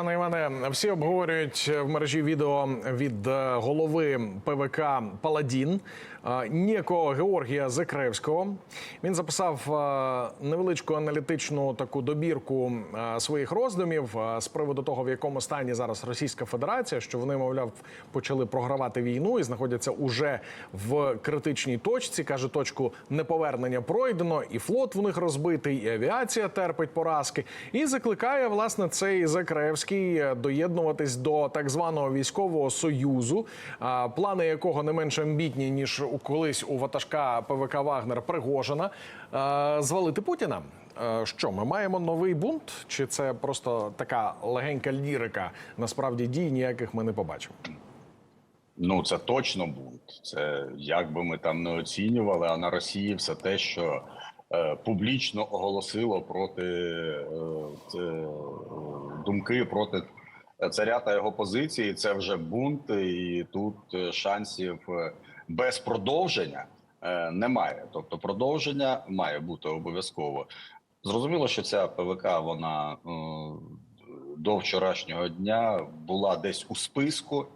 пане Іване. Всі обговорюють в мережі відео від е, голови ПВК Паладін ніякого Георгія Закревського. Він записав невеличку аналітичну таку добірку своїх роздумів з приводу того, в якому стані зараз Російська Федерація, що вони, мовляв, почали програвати війну і знаходяться уже в критичній точці. каже, точку неповернення пройдено, і флот в них розбитий, і авіація терпить поразки. І закликає власне цей Закревський е, доєднуватись до так званого військового союзу, плани якого не менш амбітні ніж у колись у ватажка ПВК Вагнер Пригожина. Е, Звалити Путіна. Е, Що ми маємо новий бунт? Чи це просто така легенька лірика? Насправді дій ніяких ми не побачимо. Ну, це точно бунт. Це як би ми там не оцінювали, а на Росії все те, що е, публічно оголосило проти е, думки проти царя та його позиції, це вже бунт, і тут шансів без продовження е, немає. Тобто, продовження має бути обов'язково. Зрозуміло, що ця ПВК вона е, до вчорашнього дня була десь у списку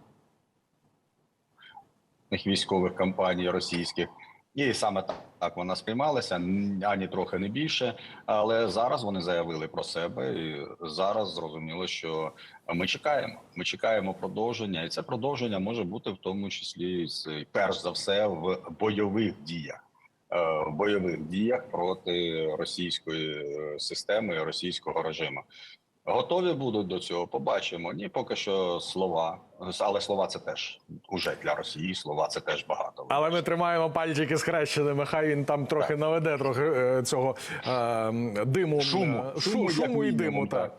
військових кампаній російських, і саме так, вона сприймалася ані трохи не більше. Але зараз вони заявили про себе, і зараз зрозуміло, що ми чекаємо. Ми чекаємо продовження, і це продовження може бути в тому числі перш за все в бойових діях. е, В бойових діях проти російської е, системи російського режиму. Готові будуть до цього, побачимо. Ні, поки що слова, але слова це теж уже для Росії. Слова це теж багато. Але ми тримаємо пальчики схрещеними. Хай він там трохи наведе трохи е, цього е, диму Шуму. Шуму, шуму і диму. Так. так.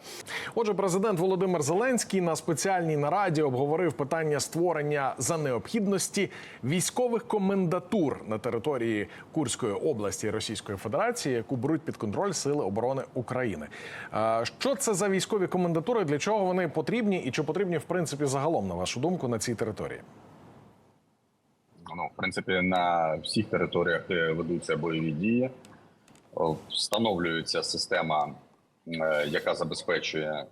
Отже, президент Володимир Зеленський на спеціальній нараді обговорив питання створення за необхідності військових комендатур на території Курської області Російської Федерації, яку беруть під контроль Сили оборони України. Е, Що це за військові комендатури? Для чого вони потрібні, і чи потрібні в принципі загалом, на вашу думку, на цій території? ну, в принципі, на всіх територіях, ведуться бойові дії, встановлюється система, е, яка забезпечує е,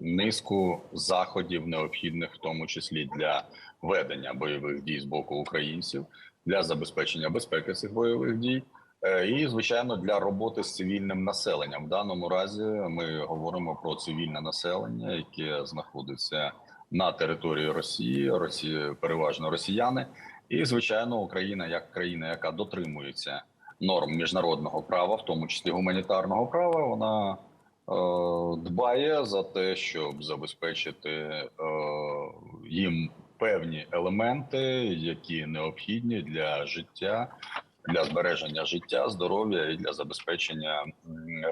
низку заходів, необхідних в тому числі для ведення бойових дій з боку українців, для забезпечення безпеки цих бойових дій. Е, І, звичайно, для роботи з цивільним населенням. В даному разі ми говоримо про цивільне населення, яке знаходиться на території Росії, Росії переважно росіяни, і звичайно, Україна як країна, яка дотримується норм міжнародного права, в тому числі гуманітарного права, вона е, дбає за те, щоб забезпечити е, їм певні елементи, які необхідні для життя. Для збереження життя, здоров'я і для забезпечення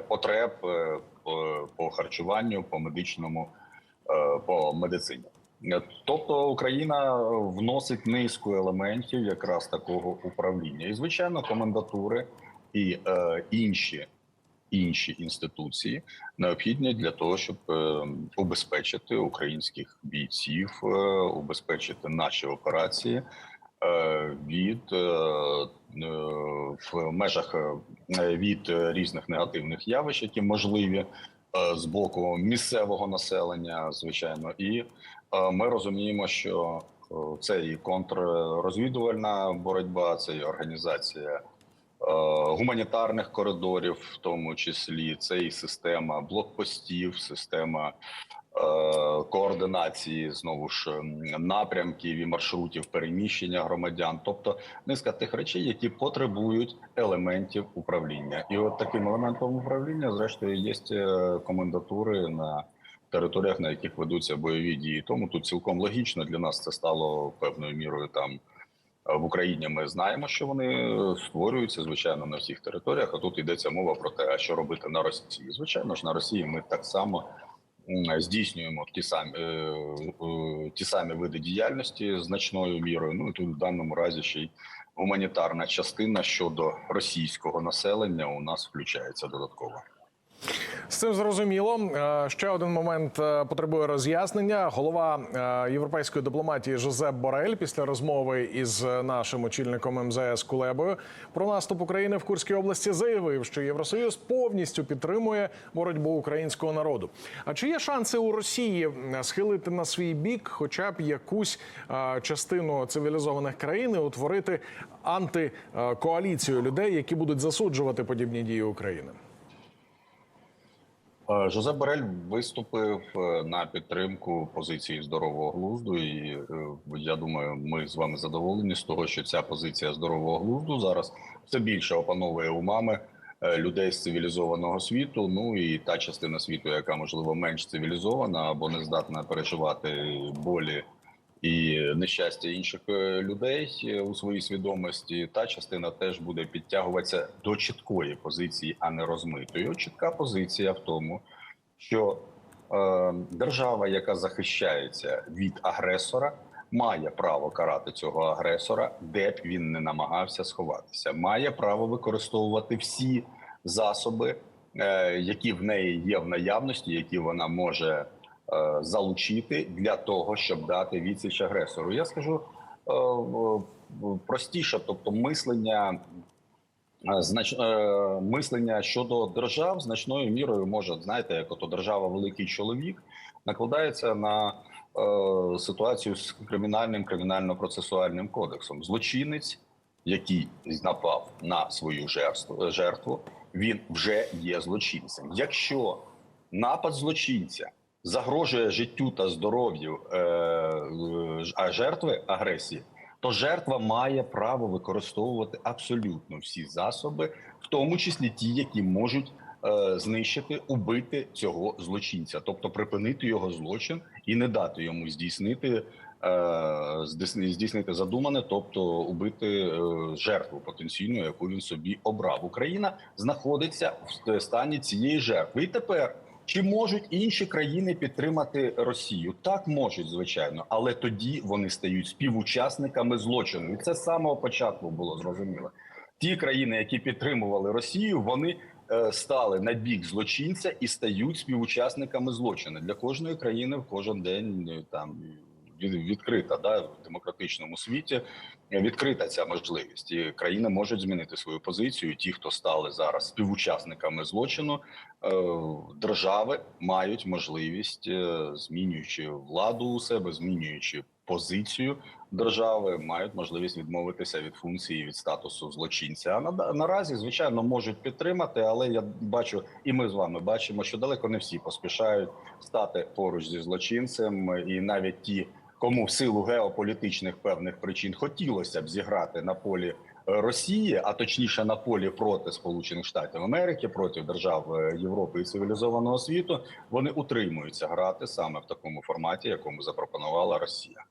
потреб е, по, харчуванню, по медичному, е, по медицині. Е, Тобто Україна вносить низку елементів якраз такого управління, і звичайно, комендатури і е, інші інші інституції необхідні для того, щоб е, убезпечити українських бійців, е, убезпечити наші операції від е, е, в межах е, від е, різних негативних явищ, які можливі е, з боку місцевого населення, звичайно, і е, ми розуміємо, що е, це і контррозвідувальна боротьба, це і організація е, гуманітарних коридорів, в тому числі це і система блокпостів, система е, координації знову ж напрямків і маршрутів переміщення громадян, тобто низка тих речей, які потребують елементів управління, і от таким елементом управління, зрештою, є е, комендатури на територіях, на яких ведуться бойові дії. Тому тут цілком логічно для нас це стало певною мірою там. Е, В Україні ми знаємо, що вони створюються звичайно на всіх територіях. А тут йдеться мова про те, а що робити на Росії. Звичайно ж, на Росії ми так само здійснюємо ті самі е, е, ті самі види діяльності значною мірою. Ну і тут в даному разі ще й гуманітарна частина щодо російського населення у нас включається додатково. З цим зрозуміло. Е, Ще один момент е, потребує роз'яснення. Голова е, європейської дипломатії Жозеп Борель після розмови із нашим очільником МЗС Кулебою про наступ України в Курській області заявив, що Євросоюз повністю підтримує боротьбу українського народу. А чи є шанси у Росії схилити на свій бік, хоча б якусь частину цивілізованих країн і утворити антикоаліцію людей, які будуть засуджувати подібні дії України? Е, Жозеп Борель виступив е, на підтримку позиції здорового глузду, і е, я думаю, ми з вами задоволені з того, що ця позиція здорового глузду зараз все більше опановує умами людей з цивілізованого світу. Ну і та частина світу, яка можливо менш цивілізована або не здатна переживати болі і нещастя інших е, людей е, у своїй свідомості. Та частина теж буде підтягуватися до чіткої позиції, а не розмитої. Чітка позиція в тому, що е, держава, яка захищається від агресора, має право карати цього агресора, де б він не намагався сховатися, має право використовувати всі засоби, е, які в неї є в наявності, які вона може залучити для того, щоб дати відсіч агресору. Я скажу е, простіше, тобто мислення. е, Знач... е, мислення щодо держав значною мірою може, знаєте, як ото держава великий чоловік накладається на е, ситуацію з кримінальним кримінально-процесуальним кодексом. Злочинець, який напав на свою жертву, жертву, він вже є злочинцем. Якщо напад злочинця загрожує життю та здоров'ю е, е, жертви агресії, то жертва має право використовувати абсолютно всі засоби, в тому числі ті, які можуть е, знищити, убити цього злочинця, тобто припинити його злочин і не дати йому здійснити. е, Здійснити задумане, тобто убити жертву потенційну, яку він собі обрав. Україна знаходиться в стані цієї жертви. І тепер чи можуть інші країни підтримати Росію? Так можуть, звичайно, але тоді вони стають співучасниками злочину, і це з самого початку було зрозуміло. Ті країни, які підтримували Росію, вони е, стали на бік злочинця і стають співучасниками злочину. Для кожної країни в кожен день е, там відкрита да в демократичному світі відкрита ця можливість. І країни можуть змінити свою позицію. Ті, хто стали зараз співучасниками злочину, е, держави мають можливість, е, змінюючи владу у себе, змінюючи позицію держави, мають можливість відмовитися від функції від статусу злочинця. А на, наразі, звичайно, можуть підтримати, але я бачу, і ми з вами бачимо, що далеко не всі поспішають стати поруч зі злочинцем, і навіть ті, кому в силу геополітичних певних причин хотілося б зіграти на полі е, Росії, а точніше на полі проти Сполучених Штатів Америки, проти держав е, Європи і цивілізованого світу, вони утримуються грати саме в такому форматі, якому запропонувала Росія.